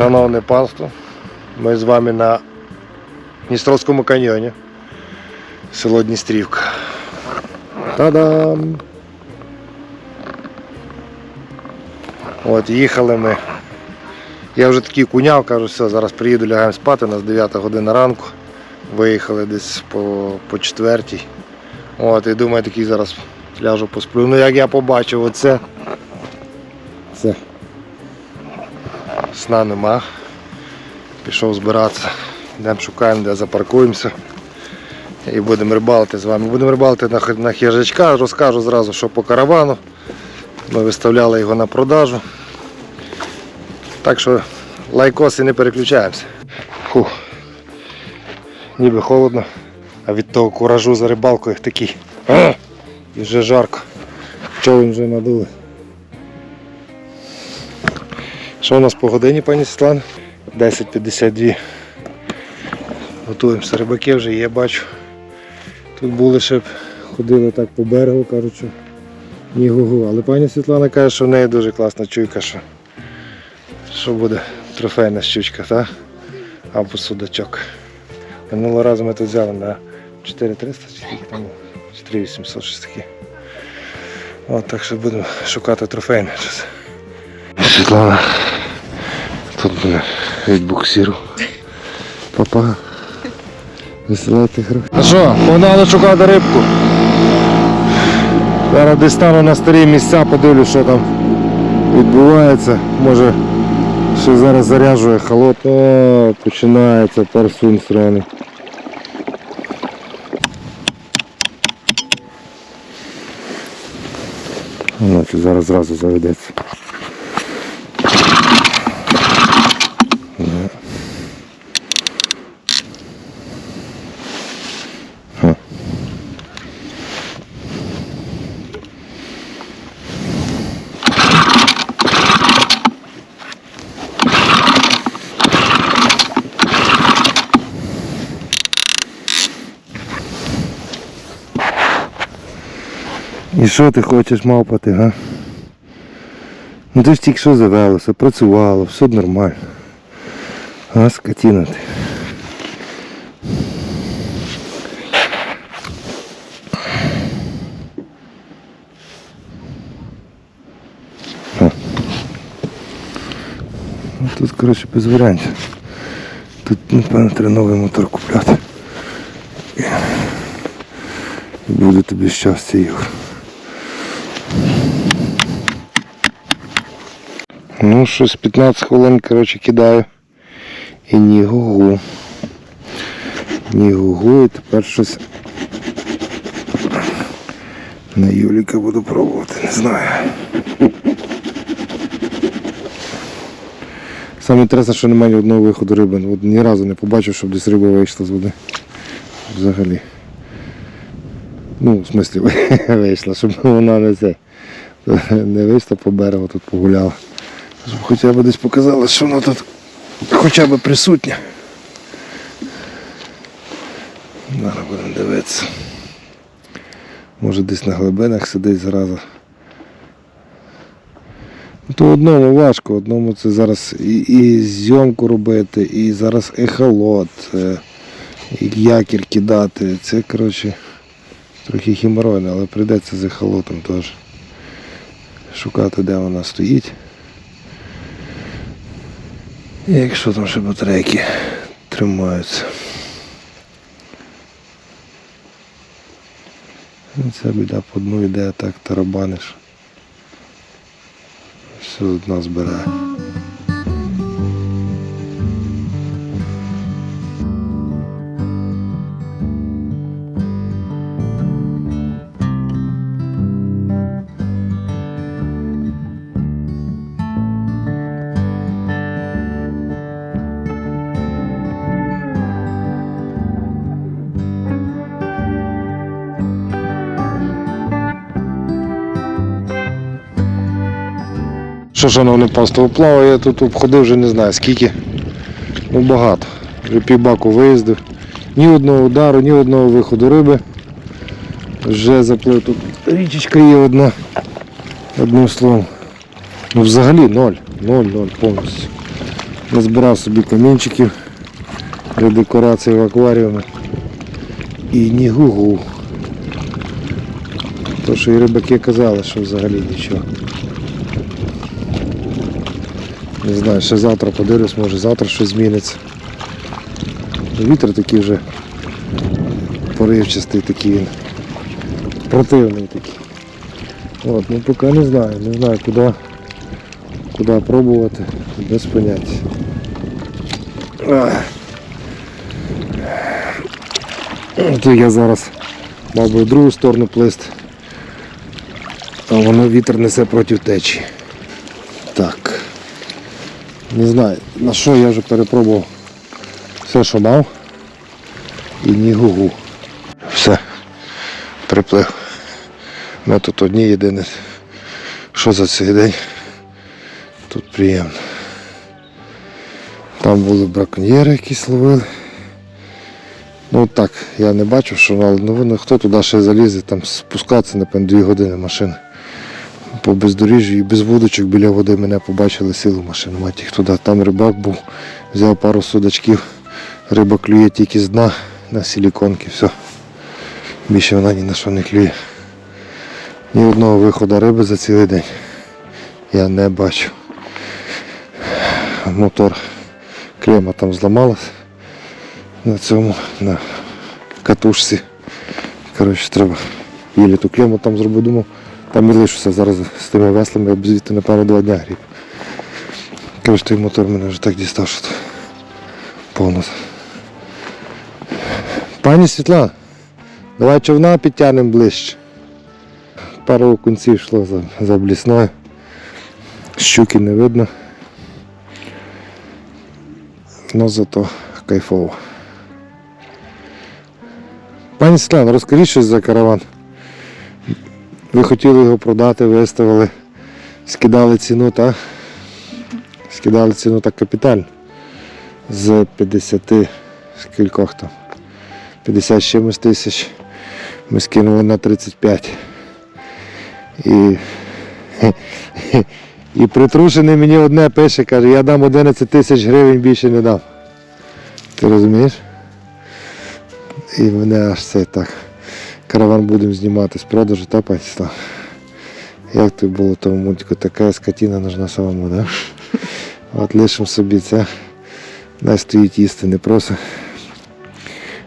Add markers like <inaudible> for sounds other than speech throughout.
Шановне панство, ми з вами на Дністровському каньйоні. Село Дністрівка. Та-дам! От, їхали ми. Я вже такий куняв, кажу, все, зараз приїду, лягаємо спати, у нас 9 година ранку. Виїхали десь по, по четвертій. От, і думаю, такий зараз ляжу посплю. Ну як я побачив оце. Це сна нема. Пішов збиратися. Йдемо шукаємо, де запаркуємося. І будемо рибалити з вами. Будемо рибалити на, на хижачка, розкажу зразу, що по каравану. Ми виставляли його на продажу. Так що лайкоси не переключаємося. Фух. Ніби холодно, а від того куражу за рибалкою такий. І вже жарко. Човен вже надули. Що у нас по годині, пані Світлана? 10.52. Готуємося. Рибаки вже є, бачу. Тут були ще б, ходили так по берегу, кажуть, що ні гугу. Але пані Світлана каже, що в неї дуже класна чуйка, що, що буде трофейна щучка, так? Або судачок. Минулого разу ми тут взяли на 4300 чи скільки там, 4800 щось таке. От, так що будемо шукати трофейне щось. Світлана. Тут мене відбуксирував. Папа. Веселайте гроші. А що, погнали шукати рибку. Зараз десь стану на старі місця, подивлюсь, що там відбувається. Може ще зараз заряджує холод. О, починається парсун сраний. Воно це зараз зразу заведеться. І що ти хочеш мавпати, га? Ну ти ж тільки що завелося, працювало, все нормально. А, скотина ти. Ну, Тут, коротше, без варіантів. Тут, напевно, треба новий мотор купляти. І буде тобі щастя, Ігор. Ну, щось 15 хвилин, коротше, кидаю. І ні гугу. Ні гугу, і тепер щось на Юліка буду пробувати, не знаю. Саме інтересне, що немає ні одного виходу риби. От ні разу не побачив, щоб десь риба вийшла з води. Взагалі. Ну, в смислі, <laughs> вийшла, щоб вона не це. Не вийшла по берегу, тут погуляла. Щоб хоча б десь показала, що вона тут хоча б присутня. Зараз будемо дивитися. Може десь на глибинах сидить зразу. То одному важко, одному це зараз і, і зйомку робити, і зараз ехолот, е, і якір кидати. Це коротше трохи хіморойно, але прийдеться з ехолотом теж. Шукати, де вона стоїть. Якщо там ще батарейки тримаються. Ну, Ця біда по дну йде, так тарабаниш. Все одна збирає. Що, шановне паство, плаваю, я тут обходив вже не знаю скільки. Ну багато. Вже півбаку виїздив. Ні одного удару, ні одного виходу риби. Вже заплив тут річечка є одна. Одним словом. Ну взагалі ноль. Ноль, ноль повністю. Назбирав собі камінчиків для декорації в акваріумі. І ні гугу. То, що і рибаки казали, що взагалі нічого. Не знаю, ще завтра подивлюсь, може завтра щось зміниться. Вітер такий вже поривчастий такий він. Противний такий. От, ну поки не знаю, не знаю куди, куди пробувати, без поняття. То я зараз мав би в другу сторону плисти, а воно вітер несе проти течії. Так. Не знаю, на що я вже перепробував все, що мав. І ні гугу. Все. Приплив. Ми тут одні єдине. Що за цей день? Тут приємно. Там були браконьєри, якісь ловили. Ну так, я не бачив, що ну, воно, хто туди ще залізе, там спускатися, напевно, дві години машини. По бездоріжжю і без вудочок біля води мене побачили силу машину, мать їх туди. Там рибак був, взяв пару судачків, риба клює тільки з дна на силіконки, все. Більше вона ні на що не клює. Ні одного виходу риби за цілий день. Я не бачу. Мотор клема там зламалась на цьому, на катушці. Коротше, треба їлі ту клему там зробити, думав. Там і лишуся зараз з тими веслами, я звідти, напевно, два дня гріб. Коротше, той мотор мене вже так дістав, що повно. Пані Світлана, давай човна підтягнемо ближче. Пару окунців йшло за, за блісною. Щуки не видно. Ну зато кайфово. Пані Світлана, розкажіть щось за караван. Ви хотіли його продати, виставили, скидали ціну, так? Скидали ціну так капітально. З 50 скількох там. 50 чимось тисяч. Ми скинули на 35. І, і притрушений мені одне пише, каже, я дам 11 тисяч гривень більше не дам. Ти розумієш? І мене аж це так. Караван будемо знімати з продажу, та пані Як тобі було тому мультику, така скотина нужна самому, да? От лишимо собі це. Нас стоїть їсти не просить.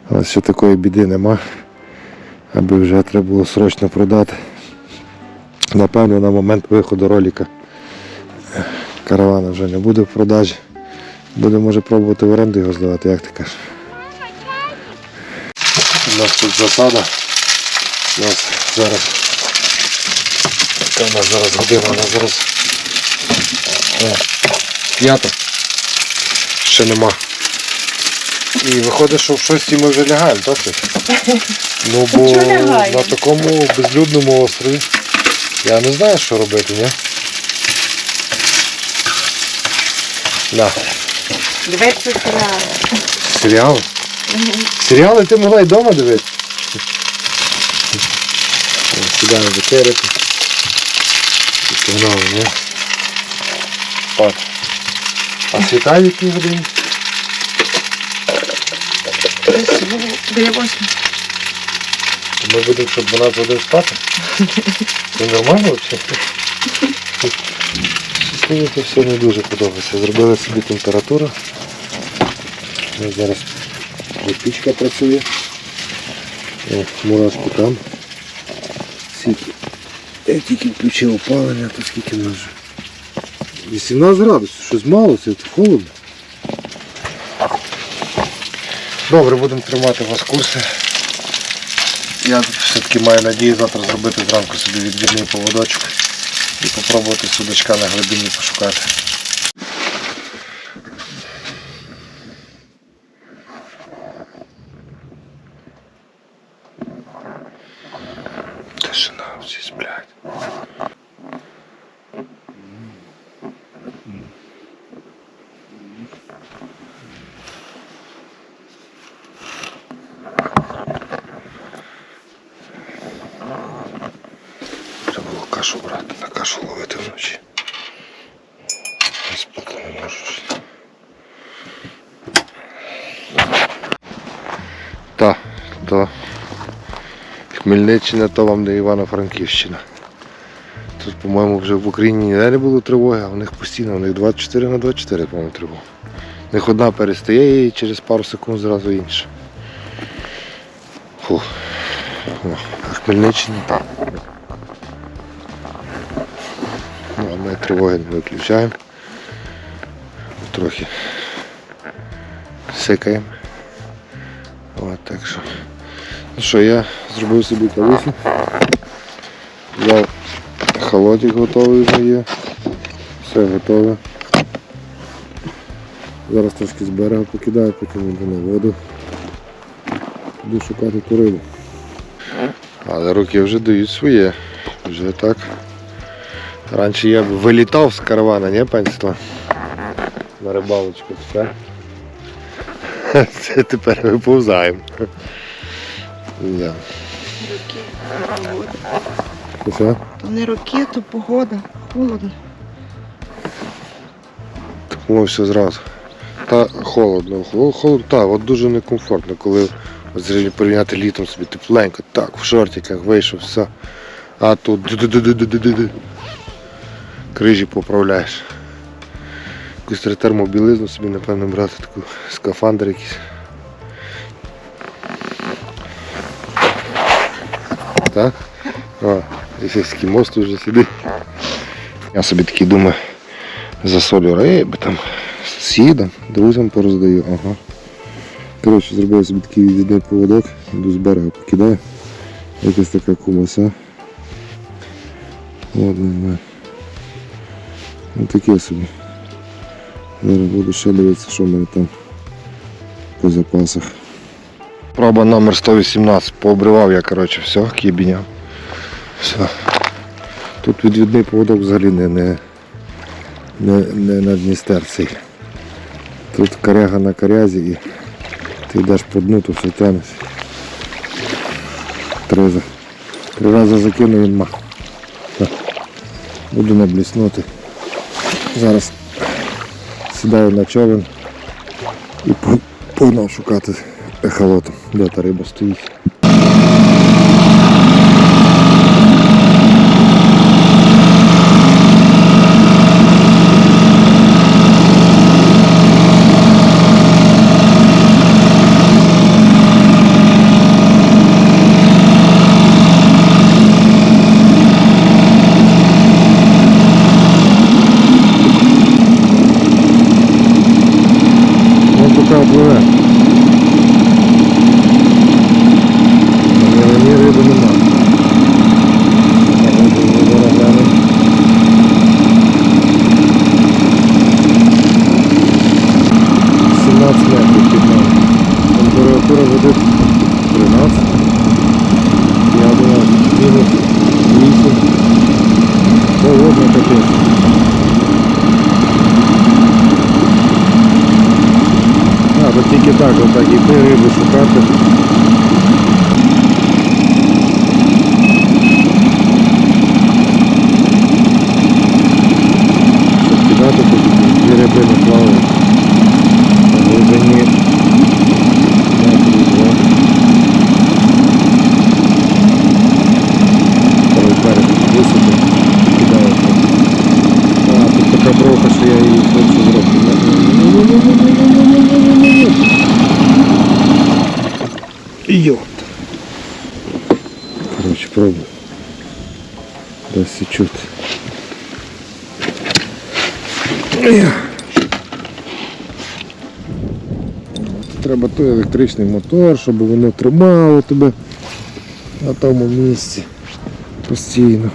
Ось що такої біди нема. Аби вже треба було срочно продати. Напевно, на момент виходу ролика каравана вже не буде в продажі. Будемо може пробувати в оренду його здавати, як ти кажеш. У нас тут засада. У нас зараз. Яка у нас зараз година? У нас зараз. О, п'ята. Ще нема. І виходить, що в шостій ми вже лягаємо, так? <laughs> Ну бо на такому безлюдному острові я не знаю, що робити, ні? На. Дивіться серіал. Серіали? Серіали ти могла й вдома дивитися. О, Сідаємо вечеряти. І погнали, ні? От. А світа в якій годині? Біля восьми. Ми будемо щоб 12 годин спати? Це нормально взагалі? Це все не дуже подобається. Зробили собі температуру. Зараз пічка працює. О, мурашки там. Скільки? Я тільки включив опалення, то скільки нас вже? 18 градусів, щось мало, це холодно. Добре, будемо тримати вас в курсі. Я все-таки маю надію завтра зробити зранку собі відвідний поводочок і попробувати судачка на глибині пошукати. Кашу ловити вночі. Спати. Та, то Хмельниччина, то вам не Івано-Франківщина. Тут, по-моєму, вже в Україні ніде не було тривоги, а в них постійно, у них 24 на 24, по-моєму, тривога. У них одна перестає і через пару секунд зразу інша. Фух. Хмельниччина так. Не виключаємо. Трохи сикаємо. От, так що. Ну що, я зробив собі кавусю. Взяв холодик готовий вже є. Все готове. Зараз трошки з берега покидаю, потім йду на воду. Буду шукати ту рибу. Але руки вже дають своє. Вже так. Раніше я б вилітав з каравана, не панство? На рибалочку все. Це тепер виповзаємо. Да. Все? То не роки, то погода. Холодно. Тому все зразу. Та холодно. Холодно, так, от дуже некомфортно, коли от порівняти літом собі тепленько, так, в шортиках вийшов, все. А тут ду-ду-ду-ду-ду-ду-ду. Крижі поправляєш. Якусь термобілизну собі, напевно, брати таку скафандр якийсь. Так? О, якийсь мост вже сидить. Я собі такий думаю, засолю риби там, сусідам, друзям пороздаю. Ага. Коротше, зробив собі такий відвідний поводок, йду з берега покидаю. Якась така кумаса. От, не знаю. Ну таке собі. Зараз буду ще дивитися, що в мене там по запасах. Проба номер 118. Пообривав я, коротше, все, кібіня. Все. Тут відвідний поводок взагалі не, не, не, не на Дністер цей. Тут коряга на корязі і ти йдеш по дну, то все тянеш. Три, три рази закину він ма. Так. Буду набліснути. Зараз сідаю на човен і по- погнав шукати ехолотом, де та риба стоїть. Ну поки пливе. На мені риби нема. Так, от ми зараз глянемо. Сімнадцять метрів під нами. Температура води 13. Я думав, мінус 8. Холодно капець. А, то тільки так, отак іти рибу шукати. Щоб кидати, то дві риби не плавають. На глибині метрів два. Второй берег висоти, кидаю так. А, тут така бровка, що я її хочу зробити. Йот. Короче, пробую. Досі чути. Треба той електричний мотор, щоб воно тримало тебе на тому місці постійно.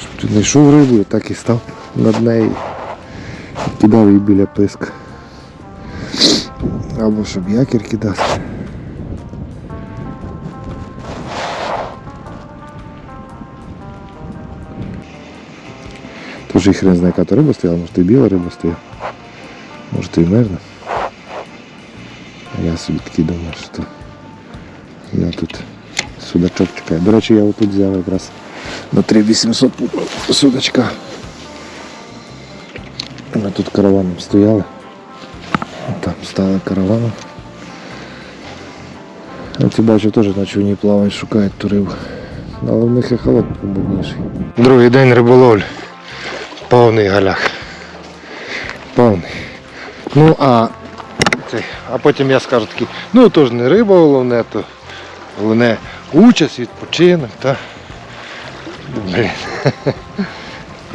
Щоб ти знайшов рибу і так і став над нею. і Кидав її біля писка. Або щоб якір кидати. Тож і хрен знає, яка то риба стояла, може то і біла риба стояла. Може і мерна. А я собі такий думаю, що я тут судачок чекаю. До речі, я отут взяв якраз На 3800 судочка. Ми тут караваном стояли. Там стали караваном. Ці бачу теж на човні плавають, шукають ту рибу. Але в них і холод побудніший. Другий день риболовлі. Повний галях. Повний. Ну а цей, а потім я скажу такий, ну то ж не риба головне, то головне участь, відпочинок, та. Блін. <laughs>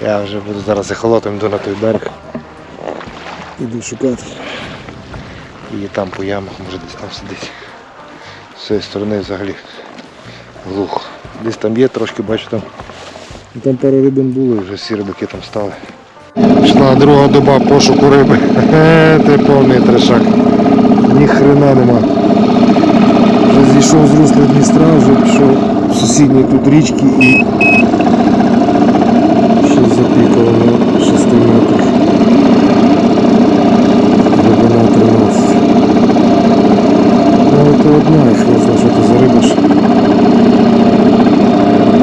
Я вже буду зараз ехолотом йду на той берег. Іду шукати. І там по ямах, може десь там сидить. З цієї сторони взагалі глухо. Десь там є трошки, бачу там. Там пару рибин було, вже всі рибаки там стали. Пішла друга доба пошуку риби. Хе, ти повний трешак. Ні хрена нема. Вже зійшов з русла Дністра, вже пішов в сусідні тут річки і щось запікало на 6 метрах. Глибина 13. Ну це одна, і хрест, знає, що це за риба ж.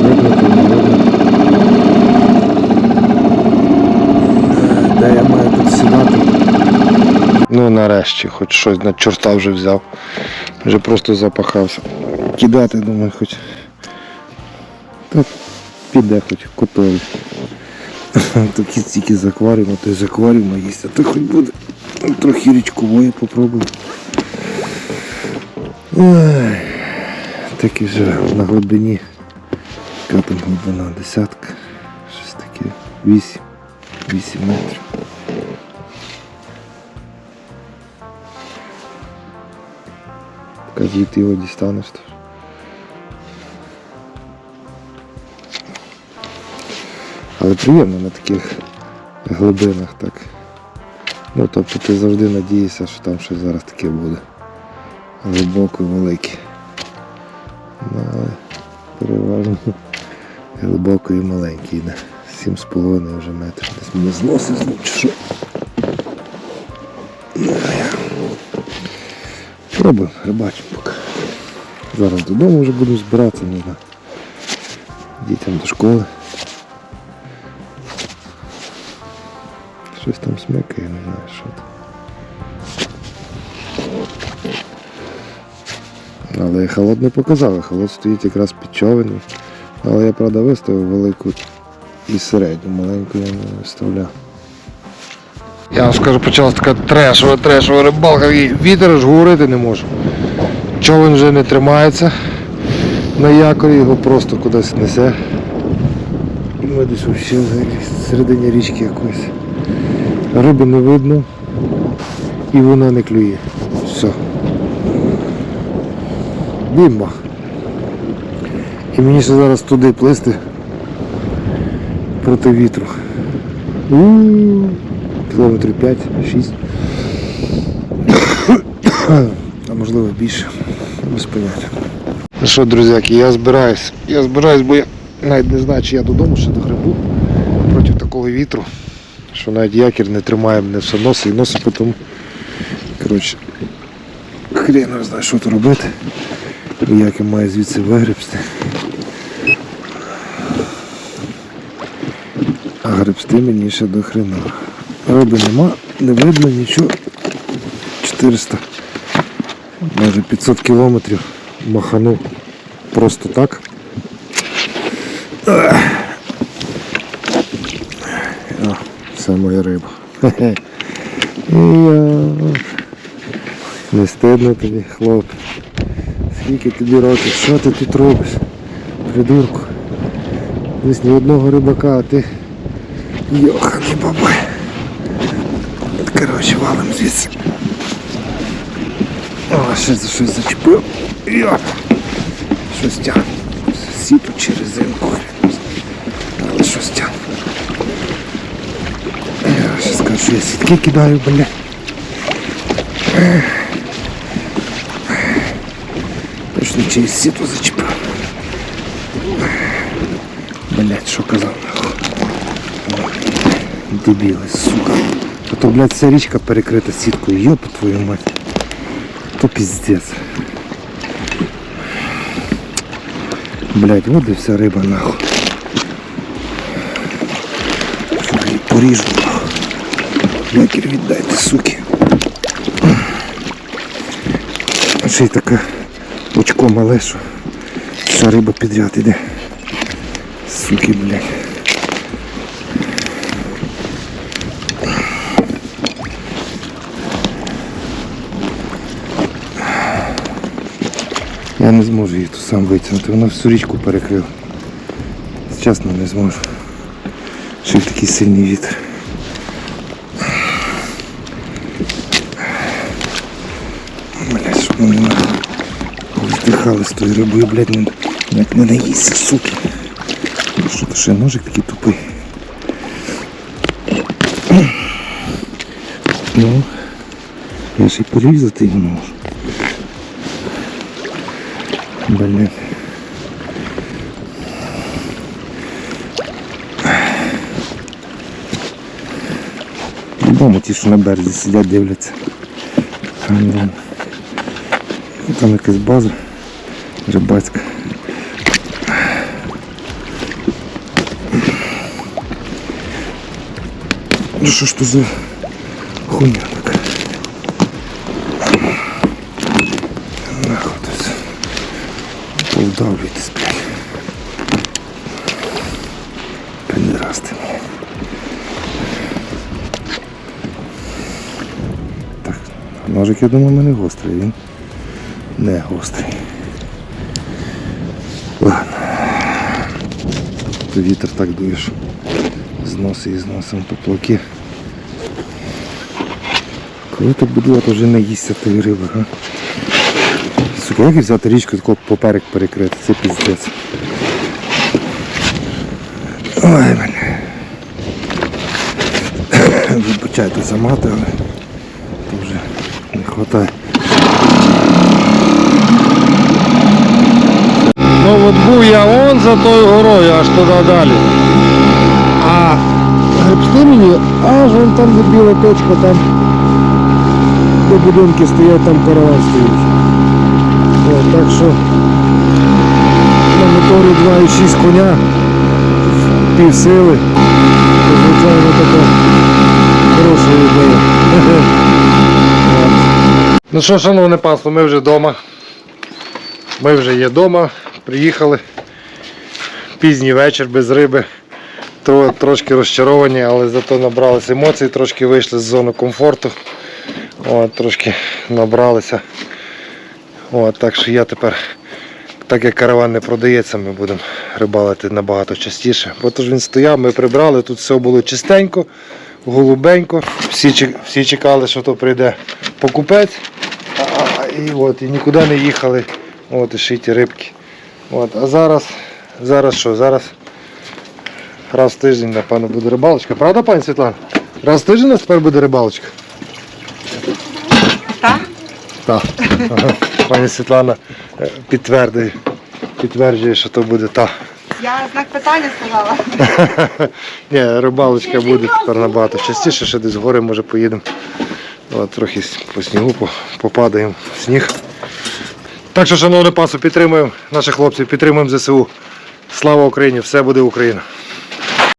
Видно, то не видно. Де я маю тут сідати? Ну нарешті, хоч щось на чорта вже взяв. Вже просто запахався. Кидати, думаю, хоч. Та піде хоч котові. <laughs> Такі стільки з акваріуму, то й з акваріуму їсть, а то хоч буде. Трохи річкової попробую. Ой, такі вже на глибині. Яка там глибина? Десятка. Щось таке. Вісім. Вісім метрів. Звідти його дістанеш. то. Але приємно на таких глибинах так. Ну тобто ти завжди надієшся, що там щось зараз таке буде. Глибоко і велике. Ну, але переважно глибоко і маленький. йде. Сім з половиною вже метрів. Десь мене зносить що. Ну, Пробуємо, рибачимо. Зараз додому вже буду збиратися, не знаю. Дітям до школи. Щось там смикає, не знаю що там. Але холод не показали, холод стоїть якраз під човеном. Але я правда виставив велику і середню, маленьку я не виставляв. Я вам скажу, почалася така трешова, трешова рибалка, і вітер аж говорити не можу. Човен вже не тримається на якорі, його просто кудись несе. І ми десь взагалі середині річки якоїсь. Риби не видно і вона не клює. Все. Бімба. І мені ще зараз туди плисти проти вітру. Кілометрів 5-6. А можливо більше. Без поняття. Ну що, друзяки, я збираюсь. Я збираюсь, бо я навіть не знаю, чи я додому ще догребу проти такого вітру, що навіть якір не тримає мене все носи і носи потім. Коротше, хрен не знаю, що тут робити. І як я маю звідси вигребсти. А гребсти мені ще до хрена. Риби нема, не видно нічого. 400, майже 500 кілометрів махану просто так. О, це моя риба. Не стидно тобі, хлоп. Скільки тобі років, що ти тут робиш? Придурку. Десь ні одного рибака, а ти йоханий бабай. Коротше, валим звідси. Ще за щось зачепив. Йоп. Щось тягне. Сіту чи резинку. Але щось тягне. Я ще скажу, що я сітки кидаю, бля. Точно через сіту зачепив. Блять, що казав? Дебіли, сука. А то, блядь, вся річка перекрита сіткою. Йоп твою мать то пиздец. Блять, вот и вся рыба нахуй. Урежу нахуй. Якер віддай, ти суки. Ще й очко мале, вся риба підряд іде. Суки, блять Я не зможу її тут сам витягнути, вона всю річку перекрила. Чесно не зможу. Ще такий сильний вітер. Блять, щоб вони вздихали з тою рибою, блядь, як не наїсться, суки. Що то ще ножик такий тупий. Ну, я ще й порізати його можу. Блін. Дому ті, що на березі сидять, дивляться. Ну, Там якась база рибацька. Ну що ж то за хуйня така? Нахуй тут. Повдавлюйтесь, блядь. Підрасти мені. Так, ножик, я думаю, мене гострий, він не гострий. Ладно. Вітер так дує, що зносить і зносом поплавки. Коли так буду, а то вже не їсться тої риби, а? Сука, як взяти річку тако поперек перекрити, це піздець. Ой, мене. <coughs> Вибачайте за мати, але то вже не вистачає. Ну от був я он за тою горою, аж туди далі. А гребсти мені, аж вон там біла точка, там де будинки стоять, там караван стоїть. От, так що на моторі 2,6 коня, пів сили. Звичайно, така хороша ідея. <laughs> Ну що, шановне панство, ми вже вдома. Ми вже є вдома, приїхали. Пізній вечір без риби. Трошки розчаровані, але зато набралися емоцій, трошки вийшли з зони комфорту. От, трошки набралися. От, так що я тепер, так як караван не продається, ми будемо рибалити набагато частіше. Бо то ж він стояв, ми прибрали, тут все було чистенько, голубенько. Всі, всі чекали, що то прийде покупець. А, і, от, і нікуди не їхали. От, і шиті рибки. От, а зараз, зараз що? Зараз раз в тиждень, напевно, буде рибалочка. Правда, пані Світлана? Раз в тиждень у нас тепер буде рибалочка. Так? Так. Пані Світлана е, підтверджує, що то буде та. Я знак питання сказала. <laughs> Ні, рибалочка буде тепер набагато частіше, ще десь гори може поїдемо. От, трохи по снігу попадаємо в сніг. Так що, шановне пасо, підтримуємо наших хлопців, підтримуємо ЗСУ. Слава Україні! Все буде Україна!